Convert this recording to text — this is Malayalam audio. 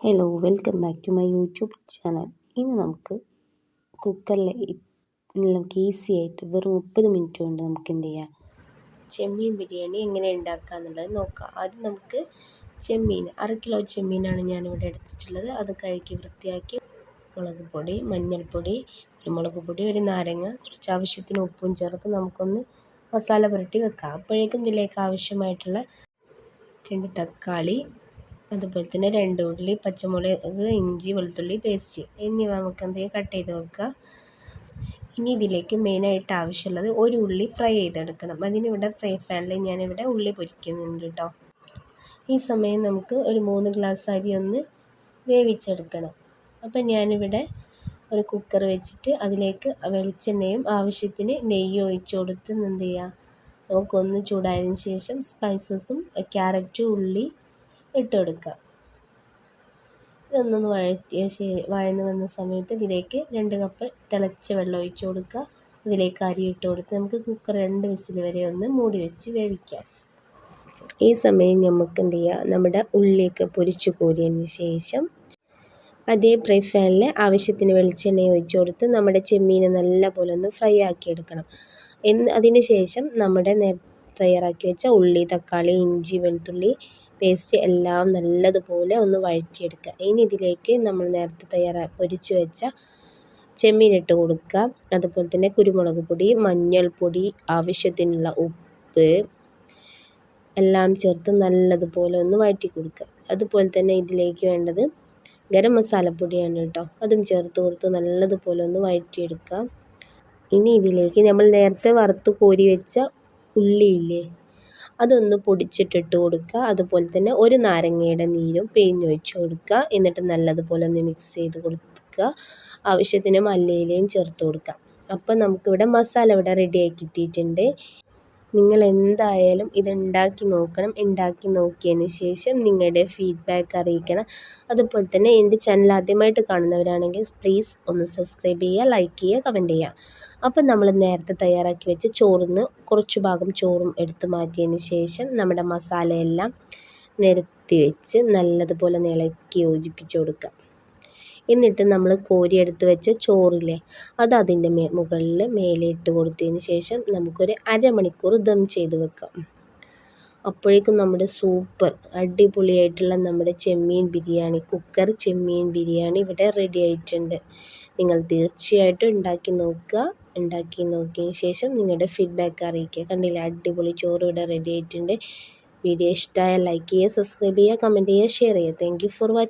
Hello welcome back to my YouTube channel ഇന്ന് നമുക്ക് കുക്കറിൽ നമുക്ക് ഈസി ആയിട്ട് വെറും മുപ്പത് മിനിറ്റ് കൊണ്ട് നമുക്ക് എന്ത് ചെയ്യാം? ചെമ്മീൻ ബിരിയാണി എങ്ങനെ ഉണ്ടാക്കുക എന്നുള്ളത് നോക്കാം. ആദ്യം നമുക്ക് ചെമ്മീൻ അര കിലോ ചെമ്മീനാണ് ഞാനിവിടെ എടുത്തിട്ടുള്ളത്. അത് കഴുകി വൃത്തിയാക്കി മുളക് പൊടി മഞ്ഞൾപ്പൊടി കുരുമുളക് പൊടി ഒരു നാരങ്ങ കുറച്ച് ആവശ്യത്തിന് ഉപ്പും ചേർത്ത് നമുക്കൊന്ന് മസാല പുരട്ടി വെക്കാം. അപ്പോഴേക്കും ഇതിലേക്ക് ആവശ്യമായിട്ടുള്ള രണ്ട് തക്കാളി അതുപോലെ തന്നെ രണ്ട് ഉള്ളി പച്ചമുളക് ഇഞ്ചി വെളുത്തുള്ളി പേസ്റ്റ് എന്നിവ നമുക്ക് എന്ത് ചെയ്യുക കട്ട് ചെയ്ത് വെക്കുക. ഇനി ഇതിലേക്ക് മെയിനായിട്ട് ആവശ്യമുള്ളത് ഒരു ഉള്ളി ഫ്രൈ ചെയ്തെടുക്കണം. അതിനിവിടെ ഫ്രൈ പാനിൽ ഞാനിവിടെ ഉള്ളി പൊരിക്കുന്നുണ്ട് കേട്ടോ ഈ സമയം നമുക്ക് ഒരു മൂന്ന് ഗ്ലാസ് അരി ഒന്ന് വേവിച്ചെടുക്കണം. അപ്പം ഞാനിവിടെ ഒരു കുക്കർ വെച്ചിട്ട് അതിലേക്ക് വെളിച്ചെണ്ണയും ആവശ്യത്തിന് നെയ്യ് ഒഴിച്ചു കൊടുത്ത് എന്ത് ചെയ്യുക നമുക്കൊന്ന് ചൂടായതിന് ശേഷം സ്പൈസസും ക്യാരറ്റ് ഉള്ളി ഇട്ട് കൊടുക്കുക ഇതൊന്നൊന്ന് വഴറ്റിയ വഴന്ന് വന്ന സമയത്ത് ഇതിലേക്ക് രണ്ട് കപ്പ് തിളച്ച വെള്ളം ഒഴിച്ച് കൊടുക്കുക. ഇതിലേക്ക് അരി ഇട്ട് കൊടുത്ത് നമുക്ക് കുക്കർ രണ്ട് വിസിൽ വരെ ഒന്ന് മൂടി വെച്ച് വേവിക്കാം. ഈ സമയം നമുക്ക് എന്ത് ചെയ്യുക നമ്മുടെ ഉള്ളിയൊക്കെ പൊരിച്ച് കോരിയതിന് ശേഷം അതേ ഫ്രൈ ഫാനിൽ ആവശ്യത്തിന് വെളിച്ചെണ്ണ ഒഴിച്ചു കൊടുത്ത് നമ്മുടെ ചെമ്മീനെ നല്ല പോലെ ഒന്ന് ഫ്രൈ ആക്കി എടുക്കണം. എന്ന് അതിന് ശേഷം നമ്മുടെ നേരത്തെ തയ്യാറാക്കി വെച്ച ഉള്ളി തക്കാളി ഇഞ്ചി വെളുത്തുള്ളി പേസ്റ്റ് എല്ലാം നല്ലതുപോലെ ഒന്ന് വഴറ്റിയെടുക്കുക. ഇനി ഇതിലേക്ക് നമ്മൾ നേരത്തെ തയ്യാറാ പൊരിച്ച് വെച്ച ചെമ്മീൻ ഇട്ട് കൊടുക്കുക. അതുപോലെ തന്നെ കുരുമുളക് പൊടി മഞ്ഞൾപ്പൊടി ആവശ്യത്തിനുള്ള ഉപ്പ് എല്ലാം ചേർത്ത് നല്ലതുപോലെ ഒന്ന് വഴറ്റി കൊടുക്കുക. അതുപോലെ തന്നെ ഇതിലേക്ക് വേണ്ടത് ഗരം മസാലപ്പൊടിയാണ് കേട്ടോ. അതും ചേർത്ത് കൊടുത്ത് നല്ലതുപോലെ ഒന്ന് വഴറ്റിയെടുക്കുക. ഇനി ഇതിലേക്ക് നമ്മൾ നേരത്തെ വറുത്ത് കോരി വെച്ച ഉള്ളിയില്ലേ അതൊന്ന് പൊടിച്ചിട്ടിട്ട് കൊടുക്കുക. അതുപോലെ തന്നെ ഒരു നാരങ്ങയുടെ നീരും പിഴിഞ്ഞൊഴിച്ച് കൊടുക്കുക. എന്നിട്ട് നല്ലതുപോലെ ഒന്ന് മിക്സ് ചെയ്ത് കൊടുക്കുക. ആവശ്യത്തിന് മല്ലിയിലയും ചേർത്ത് കൊടുക്കുക. അപ്പം നമുക്കിവിടെ മസാല ഇവിടെ റെഡിയാക്കി കിട്ടിയിട്ടുണ്ട്. നിങ്ങൾ എന്തായാലും ഇത് ഉണ്ടാക്കി നോക്കണം ഉണ്ടാക്കി നോക്കിയതിന് ശേഷം നിങ്ങളുടെ ഫീഡ്ബാക്ക് അറിയിക്കണം. അതുപോലെ തന്നെ എന്റെ ചാനൽ ആദ്യമായിട്ട് കാണുന്നവരാണെങ്കിൽ പ്ലീസ് ഒന്ന് സബ്സ്ക്രൈബ് ചെയ്യുക ലൈക്ക് ചെയ്യുക കമന്റ് ചെയ്യുക. അപ്പം നമ്മൾ നേരത്തെ തയ്യാറാക്കി വെച്ച ചോറിന്ന് കുറച്ച് ഭാഗം ചോറും എടുത്ത് മാറ്റിയതിന് ശേഷം നമ്മുടെ മസാലയെല്ലാം നിരത്തി വെച്ച് നല്ലതുപോലെ ഇളക്കി യോജിപ്പിച്ച് കൊടുക്കുക. എന്നിട്ട് നമ്മൾ കോരിയെടുത്ത് വെച്ച ചോറില്ലേ അത് അതിന്റെ മേ മുകളിൽ മേലെ ഇട്ട് കൊടുത്തതിന് ശേഷം നമുക്കൊരു അരമണിക്കൂർ ദം ചെയ്ത് വെക്കാം. അപ്പോഴേക്കും നമ്മുടെ സൂപ്പർ അടിപൊളിയായിട്ടുള്ള നമ്മുടെ ചെമ്മീൻ ബിരിയാണി കുക്കർ ചെമ്മീൻ ബിരിയാണി ഇവിടെ റെഡി ആയിട്ടുണ്ട്. നിങ്ങൾ തീർച്ചയായിട്ടും ഉണ്ടാക്കി നോക്കുക. ഉണ്ടാക്കി നോക്കിയതിന് ശേഷം നിങ്ങളുടെ ഫീഡ്ബാക്ക് അറിയിക്കുക. കണ്ടില്ലേ അടിപൊളി ചോറ് ഇവിടെ റെഡി ആയിട്ടുണ്ട്. വീഡിയോ ഇഷ്ടമായാൽ ലൈക്ക് ചെയ്യുക സബ്സ്ക്രൈബ് ചെയ്യുക കമന്റ് ചെയ്യുക ഷെയർ ചെയ്യുക. Thank for watching